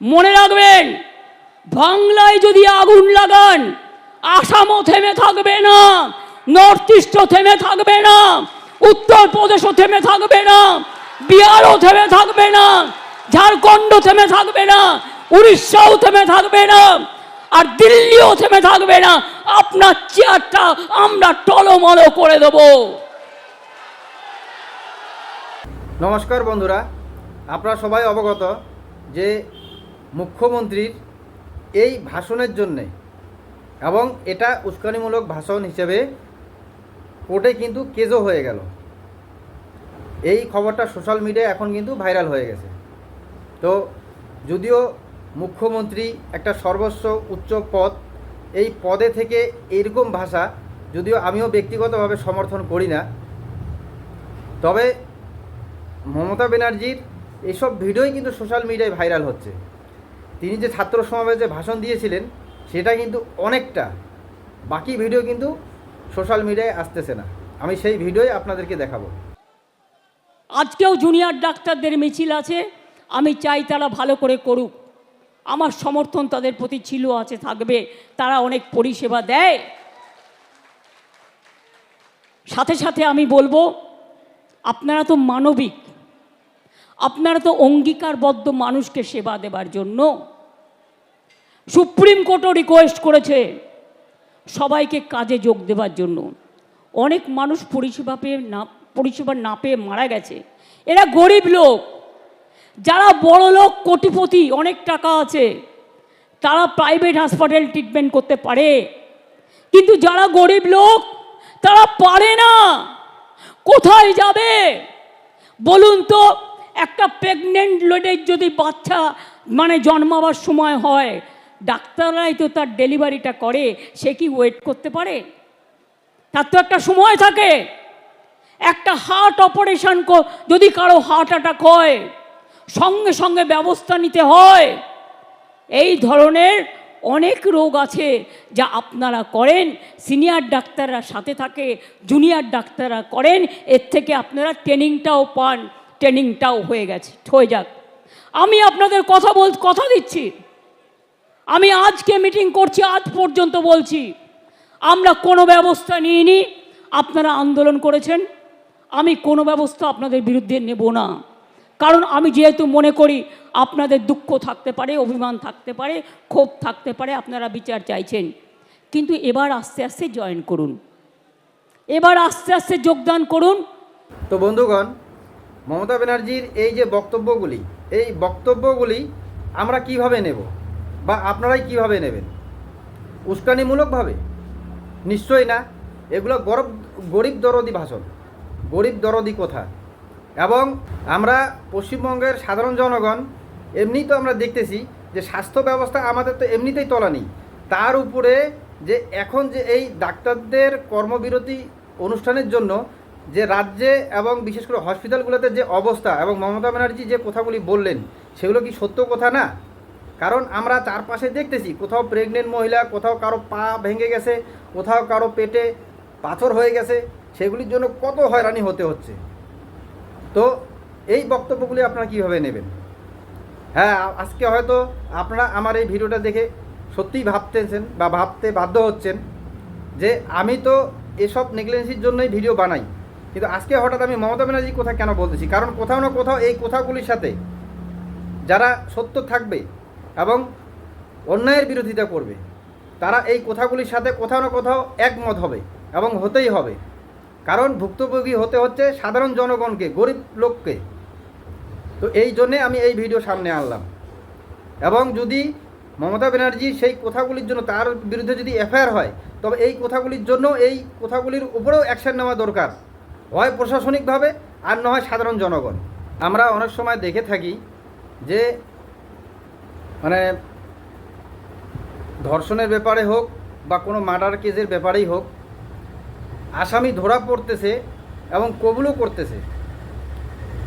মনে রাখবেন, বাংলায় যদি আগুন লাগান, আসামও থেমে থাকবে না, নর্থ ইস্টও থেমে থাকবে না উত্তর প্রদেশও থেমে থাকবে না, বিহারও থেমে থাকবে না ঝাড়খণ্ড থেমে থাকবে না, উড়িষ্যাও থেমে থাকবে না, আর দিল্লিও থেমে থাকবে না, আপনার চেয়ারটা আমরা টলমলো করে দেবো। নমস্কার বন্ধুরা, আপনারা সবাই অবগত যে মুখ্যমন্ত্রীর এই ভাষণের জন্যে এবং এটা উস্কানিমূলক ভাষণ হিসেবে কোর্টে কিন্তু কেজও হয়ে গেল। এই খবরটা সোশ্যাল মিডিয়ায় এখন কিন্তু ভাইরাল হয়ে গেছে। তো যদিও মুখ্যমন্ত্রী একটা সর্বস্ব উচ্চ পদ, এই পদে থেকে এইরকম ভাষা যদিও আমিও ব্যক্তিগতভাবে সমর্থন করি না, তবে মমতা ব্যানার্জির এইসব ভিডিওই কিন্তু সোশ্যাল মিডিয়ায় ভাইরাল হচ্ছে। তিনি যে ছাত্র সমাবেশে ভাষণ দিয়েছিলেন, সেটা কিন্তু অনেকটা। বাকি ভিডিও কিন্তু সোশ্যাল মিডিয়ায় আসতেছে না। আমি সেই ভিডিওই আপনাদেরকে দেখাবো। আজকেও জুনিয়র ডাক্তারদের মিছিল আছে। আমি চাই তারা ভালো করে করুক। আমার সমর্থন তাদের প্রতি ছিল, আছে, থাকবে। তারা অনেক পরিষেবা দেয়। সাথে সাথে আমি বলব, আপনারা তো মানবিক। আপনারা তো অঙ্গীকারবদ্ধ মানুষকে সেবা দেবার জন্য সুপ্রিম কোর্টও রিকোয়েস্ট করেছে সবাইকে কাজে যোগ দেবার জন্য। অনেক মানুষ পরিষেবা পেয়ে না, পরিষেবা না পেয়ে মারা গেছে। এরা গরিব লোক। যারা বড় লোক, কোটিপতি, অনেক টাকা আছে। তারা প্রাইভেট হাসপাতাল ট্রিটমেন্ট করতে পারে। কিন্তু যারা গরিব লোক, তারা পারে না। কোথায় যাবে? বলুন তো। একটা প্রেগনেন্ট লেডির যদি বাচ্চা মানে জন্মাবার সময় হয়, ডাক্তাররাই তো তার ডেলিভারিটা করে, সে কি ওয়েট করতে পারে? তার তো একটা সময় থাকে। একটা হার্ট অপারেশন যদি কারও হার্ট অ্যাটাক হয়, সঙ্গে সঙ্গে ব্যবস্থা নিতে হয়। এই ধরনের অনেক রোগ আছে যা আপনারা করেন সিনিয়র ডাক্তাররা সাথে থাকে জুনিয়র ডাক্তাররা করেন, এর থেকে আপনারা ট্রেনিংটাও পান। ট্রেনিংটাও হয়ে গেছে। হয়ে যাক। আমি আপনাদের কথা বল, কথা দিচ্ছি। আমি আজকে মিটিং করছি, আজ পর্যন্ত বলছি, আমরা কোনো ব্যবস্থা নিইনি। আপনারা আন্দোলন করেছেন। আমি কোনো ব্যবস্থা আপনাদের বিরুদ্ধে নেব না। কারণ আমি যেহেতু মনে করি, আপনাদের দুঃখ থাকতে পারে, অভিমান থাকতে পারে, ক্ষোভ থাকতে পারে, আপনারা বিচার চাইছেন। কিন্তু এবার আস্তে আস্তে জয়েন করুন। এবার আস্তে আস্তে যোগদান করুন। তো বন্ধুগণ মমতা ব্যানার্জির এই যে বক্তব্যগুলি, এই বক্তব্যগুলি আমরা কীভাবে নেব বা আপনারাই কীভাবে নেবেন? উস্কানিমূলকভাবে? নিশ্চয়ই না। এগুলো গরব, গরিব দরদি ভাষণ। গরিব দরদি কথা। এবং আমরা পশ্চিমবঙ্গের সাধারণ জনগণ এমনি তো আমরা দেখতেছি যে স্বাস্থ্য ব্যবস্থা আমাদের তো এমনিতেই তলা নেই তার উপরে যে এখন যে এই ডাক্তারদের কর্মবিরতি অনুষ্ঠানের জন্য যে রাজ্যে এবং বিশেষ করে হসপিটালগুলোতে যে অবস্থা এবং মমতা ব্যানার্জি যে কথাগুলি বললেন, সেগুলো কি সত্য কথা না? কারণ আমরা চারপাশে দেখতেছি, কোথাও প্রেগনেন্ট মহিলা, কোথাও কারও পা ভেঙে গেছে, কোথাও কারও পেটে পাথর হয়ে গেছে, সেগুলির জন্য কত হয়রানি হতে হচ্ছে। তো এই বক্তব্যগুলি আপনারা কীভাবে নেবেন? হ্যাঁ আজকে হয়তো আপনারা আমার এই ভিডিওটা দেখে সত্যিই ভাবতেছেন বা ভাবতে বাধ্য হচ্ছেন যে আমি তো এসব নেগলেন্সির জন্যই ভিডিও বানাই। কিন্তু আজকে হঠাৎ আমি মমতা ব্যানার্জির কথা কেন বলতেছি? কারণ কোথাও না কোথাও এই কথাগুলির সাথে যারা সত্য থাকবে এবং অন্যায়ের বিরোধিতা করবে, তারা এই কথাগুলির সাথে কোথাও না কোথাও একমত হবে এবং হতেই হবে। কারণ ভুক্তভোগী হতে হচ্ছে সাধারণ জনগণকে, গরিব লোককে। তো এই জন্যে আমি এই ভিডিও সামনে আনলাম। এবং যদি মমতা ব্যানার্জি সেই কথাগুলির জন্য, তার বিরুদ্ধে যদি এফআইআর হয়, তবে এই কথাগুলির জন্য, এই কথাগুলির উপরেও অ্যাকশন নেওয়া দরকার। হয় প্রশাসনিকভাবে আর না হয় সাধারণ জনগণ। আমরা অনেক সময় দেখে থাকি যে মানে ধর্ষণের ব্যাপারে হোক বা কোনো মার্ডার কেসের ব্যাপারেই হোক, আসামি ধরা পড়তেছে এবং কবুলও করতেছে।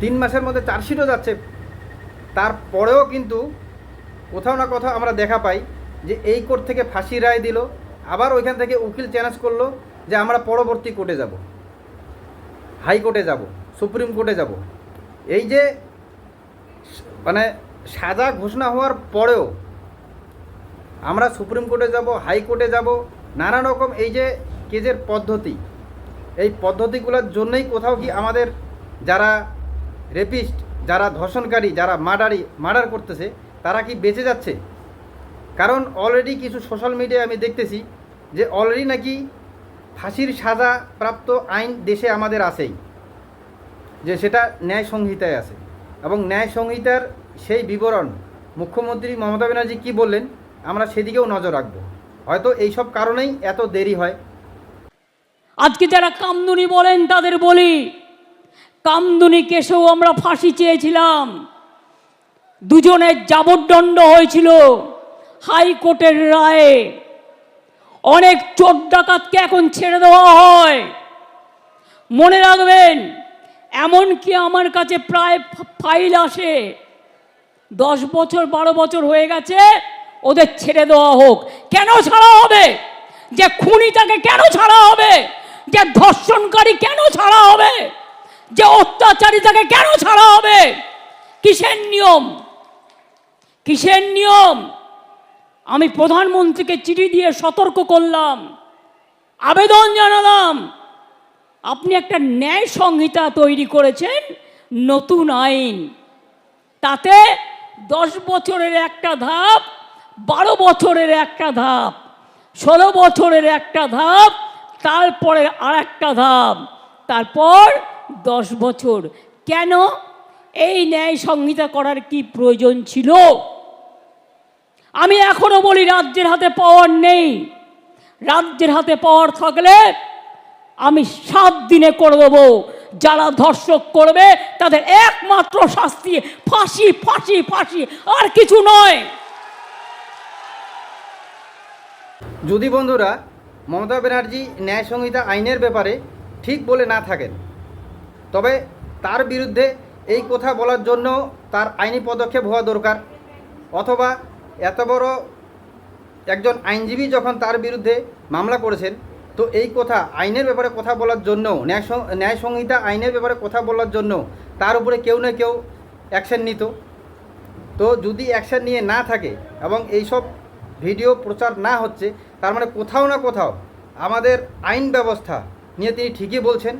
তিন মাসের মধ্যে চার্জশিটও যাচ্ছে। তারপরেও কিন্তু কোথাও না কোথাও আমরা দেখা পাই যে এই কোর্ট থেকে ফাঁসি রায় দিল, আবার ওইখান থেকে উকিল চ্যালেঞ্জ করল যে আমরা পরবর্তী কোর্টে যাব। হাইকোর্টে যাব, সুপ্রিম কোর্টে যাব। এই যে মানে সাজা ঘোষণা হওয়ার পরেও আমরা সুপ্রিম কোর্টে যাব, হাইকোর্টে যাব, নানা রকম এই যে কেজের পদ্ধতি, এই পদ্ধতিগুলোর জন্যই কোথাও কি আমাদের যারা রেপিস্ট, যারা ধর্ষণকারী, যারা মার্ডারি, মার্ডার করতেছে, তারা কি বেঁচে যাচ্ছে? কারণ অলরেডি কিছু সোশ্যাল মিডিয়ায় আমি দেখতেছি যে অলরেডি নাকি ফাঁসির সাজা প্রাপ্ত আইন দেশে আমাদের আছেই, যে সেটা ন্যায় সংহিতায় আছে। এবং ন্যায় সংহিতার সেই বিবরণ মুখ্যমন্ত্রী মমতা ব্যানার্জি কী বললেন, আমরা সেদিকেও নজর রাখব। হয়তো এইসব কারণেই এত দেরি হয়। আজকে যারা কামদুনি বলেন, তাদের বলি, কামদুনি কেশেও আমরা ফাঁসি চেয়েছিলাম। দুজনের যাবজ্দণ্ড হয়েছিল হাইকোর্টের রায়ে। অনেক চোর ডাকাতকে এখন ছেড়ে দেওয়া হয়। মনে রাখবেন, এমনকি আমার কাছে প্রায় ফাইল আসে। দশ বছর, বারো বছর হয়ে গেছে, ওদের ছেড়ে দেওয়া হোক। কেন ছাড়া হবে? যে খুনিটাকে কেন ছাড়া হবে? যে ধর্ষণকারী কেন ছাড়া হবে? যে অত্যাচারিতাকে কেন ছাড়া হবে? কিসের নিয়ম? কিসের নিয়ম? আমি প্রধানমন্ত্রীকে চিঠি দিয়ে সতর্ক করলাম, আবেদন জানালাম, আপনি একটা ন্যায় সংহিতা তৈরি করেছেন, নতুন আইন। তাতে দশ বছরের একটা ধাপ, বারো বছরের একটা ধাপ, ষোলো বছরের একটা ধাপ, তারপরে আর একটা ধাপ, তারপর দশ বছর। কেন? এই ন্যায় সংহিতা করার কি প্রয়োজন ছিল? আমি এখনও বলি, রাজ্যের হাতে পাওয়ার নেই। রাজ্যের হাতে পাওয়ার থাকলে আমি সাত দিনে করে দেবো। যারা ধর্ষক করবে, তাদের একমাত্র শাস্তি, ফাঁসি ফাঁসি ফাঁসি, আর কিছু নয়। যদি বন্ধুরা মমতা ব্যানার্জি ন্যায় সংহিতা আইনের ব্যাপারে ঠিক বলে না থাকেন, তবে তার বিরুদ্ধে এই কথা বলার জন্য তার আইনি পদক্ষেপ হওয়া দরকার, অথবা এত বড় একজন আইনজীবী যখন তার বিরুদ্ধে মামলা করেছেন, তো এই কথা আইনের ব্যাপারে কথা বলার জন্য, ন্যায় ন্যায় সংহিতা আইনের ব্যাপারে কথা বলার জন্য তার উপরে কেউ না কেউ অ্যাকশন নিত। তো যদি অ্যাকশন নিয়ে না থাকে এবং এইসব ভিডিও প্রচার না হচ্ছে, তার মানে কোথাও না কোথাও আমাদের আইন ব্যবস্থা নিয়ে তিনি ঠিকই বলছেন।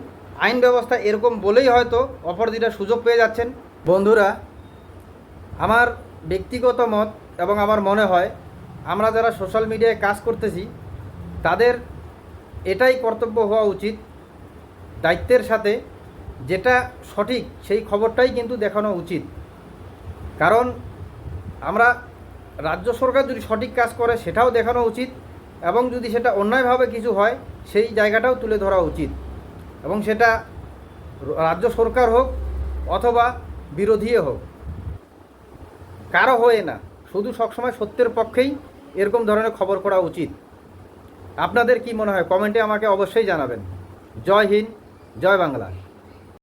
আইন ব্যবস্থা এরকম বলেই হয়তো অপরাধীরা সুযোগ পেয়ে যাচ্ছেন। বন্ধুরা, আমার ব্যক্তিগত মত এবং আমার মনে হয় আমরা যারা সোশ্যাল মিডিয়ায় কাজ করতেছি, তাদের এটাই কর্তব্য হওয়া উচিত, দায়িত্বের সাথে যেটা সঠিক সেই খবরটাই কিন্তু দেখানো উচিত। কারণ আমরা রাজ্য সরকার যদি সঠিক কাজ করে, সেটাও দেখানো উচিত এবং যদি সেটা অন্যায়ভাবে কিছু হয়, সেই জায়গাটাও তুলে ধরা উচিত। এবং সেটা রাজ্য সরকার হোক অথবা বিরোধীও হোক, কারও হয়ে না। শুধু সবসময় সত্যের পক্ষেই এরকম ধরনের খবর করা উচিত। আপনাদের কি মনে হয়? কমেন্টে আমাকে অবশ্যই জানাবেন। জয় হিন্দ, জয় বাংলা।